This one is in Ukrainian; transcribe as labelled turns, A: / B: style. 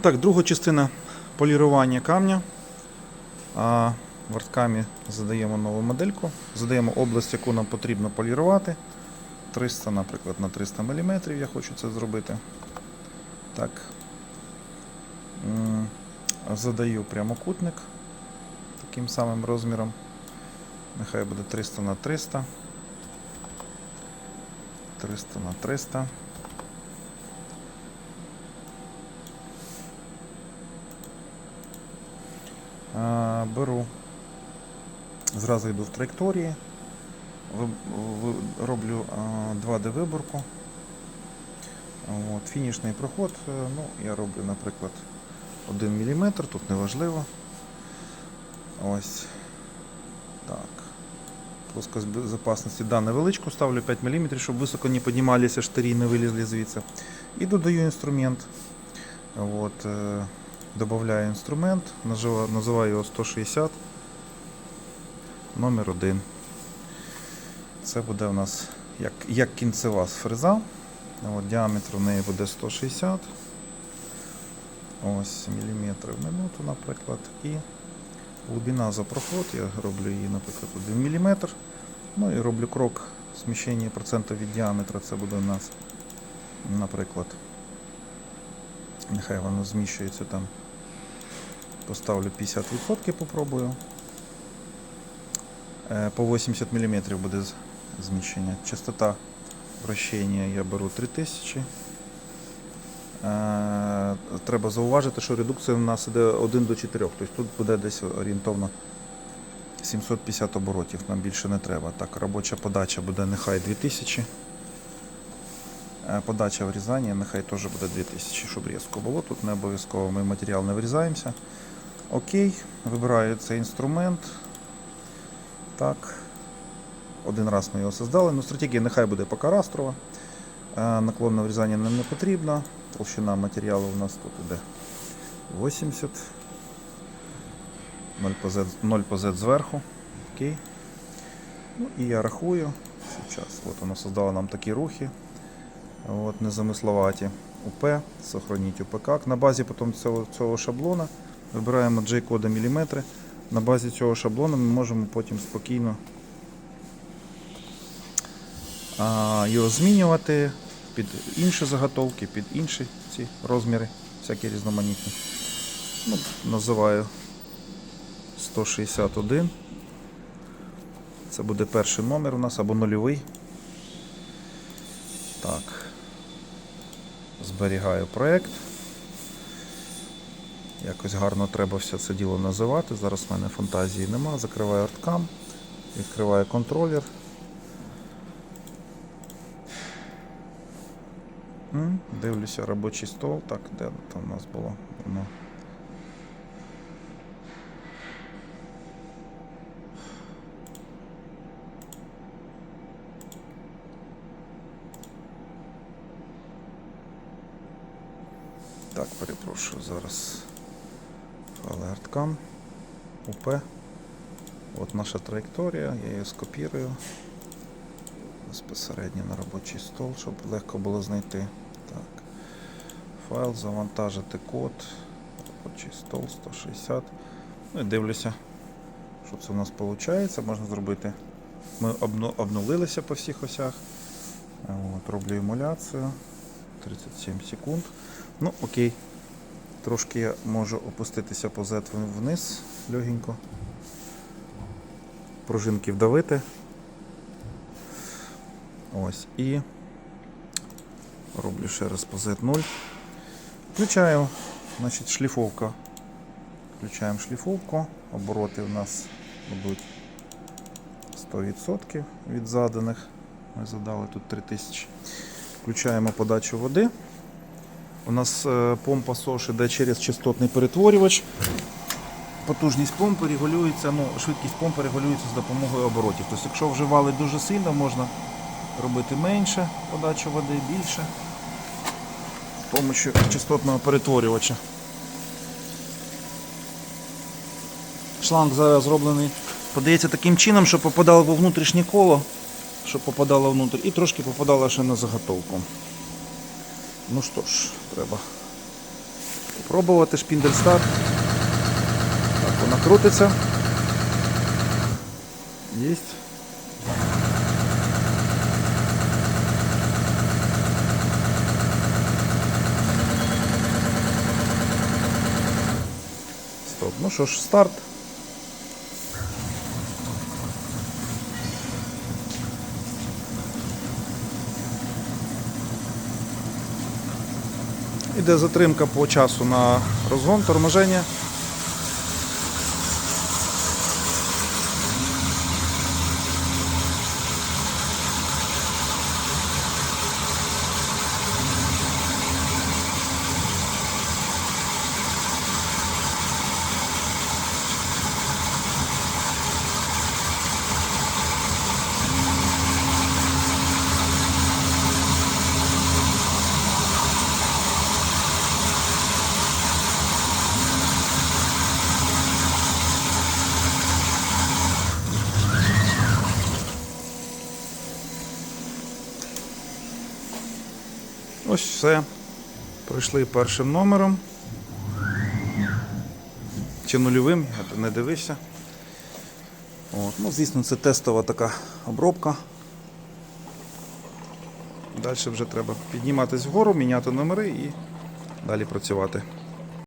A: Так, друга частина полірування камня. А, Вертками задаємо нову модельку, задаємо область, яку нам потрібно полірувати. 300, наприклад, на 300 мм я хочу це зробити. Так. Задаю прямокутник таким самим розміром. Нехай буде 300 на 300. 300 на 300. Беру. Зразу йду в траєкторії. Роблю 2D виборку. От, фінішний проход. е, Ну, я роблю, наприклад, 1 мм, тут не важливо. Ось. Так. Плоскость безопасності да, невеличку, ставлю 5 мм, щоб високо не піднімалися штирі не вилізли звідси. І додаю інструмент. От, е, Добавляю інструмент, називаю його 160 номер 1. Це буде у нас як, як кінцева фреза. От, діаметр у неї буде 160 ось міліметри в минуту, наприклад. І глибина за проход, я роблю її, наприклад, 1 мм. Ну і роблю крок зміщення процентів від діаметра. Це буде у нас, наприклад, нехай воно зміщується там. Поставлю 50%, попробую. Е, По 80 мм буде зміщення. Частота вращення я беру 3000. Е, Треба зауважити, що редукція у нас іде 1 до 4, тобто тут буде десь орієнтовно 750 оборотів, нам більше не треба. Так, робоча подача буде нехай 2000. Е, Подача врізання нехай теж буде 2000, щоб різко було. Тут не обов'язково ми матеріал не врізаємося. Окей, вибираю цей інструмент. Так. Один раз ми його создали. Ну, стратегія нехай буде поки растрова. Е, Наклонне врізання нам не потрібно. Толщина матеріалу у нас тут іде 80. 0 по Z, 0 по Z зверху. Окей. Ну і я рахую. Сейчас. От воно создало нам такі рухи. От, незамисловаті. УП, сохраніть УП. На базі потім цього, цього шаблона вибираємо J-кода міліметри. На базі цього шаблону ми можемо потім спокійно його змінювати під інші заготовки, під інші ці розміри, всякі різноманітні. Ну, називаю 161. Це буде перший номер у нас або нульовий. Так. Зберігаю проєкт. Якось гарно треба все це діло називати. Зараз в мене фантазії нема. Закриваю арткам, відкриваю контролер. Дивлюся робочий стол. Так, де там у нас було? Воно. Так, перепрошую, зараз Alertkam, УП. От наша траєкторія, я її скопірую безпосередньо на робочий стол, щоб легко було знайти. Так. Файл, завантажити код, робочий стол 160. Ну і дивлюся, що це у нас виходить. Можна зробити. Ми обну- обнулилися по всіх осях. От, роблю емуляцію. 37 секунд. Ну, окей. Трошки я можу опуститися по Z вниз легенько. Пружинки вдавити. Ось. І роблю ще раз по Z0. Включаю, значить, шліфовка. Включаємо шліфовку. Обороти у нас будуть 100% від заданих. Ми задали тут 3000. Включаємо подачу води. У нас е, помпа СОШ іде через частотний перетворювач. Потужність помпи регулюється, ну, швидкість помпи регулюється з допомогою оборотів. Тобто, якщо вживали дуже сильно, можна робити менше подачу води, більше з допомогою частотного перетворювача. Шланг зроблений, подається таким чином, щоб попадало во внутрішнє коло, щоб попадало внутрь, і трошки попадало ще на заготовку. Ну що ж, треба Пробувати шпіндель старт. Так, вона крутиться. Єсть. Стоп. Ну що ж, старт. Іде затримка по часу на розгон, торможення. Ось все. Пройшли першим номером. Чи нульовим, не дивився. От. Ну, звісно, це тестова така обробка. Далі вже треба підніматись вгору, міняти номери і далі працювати.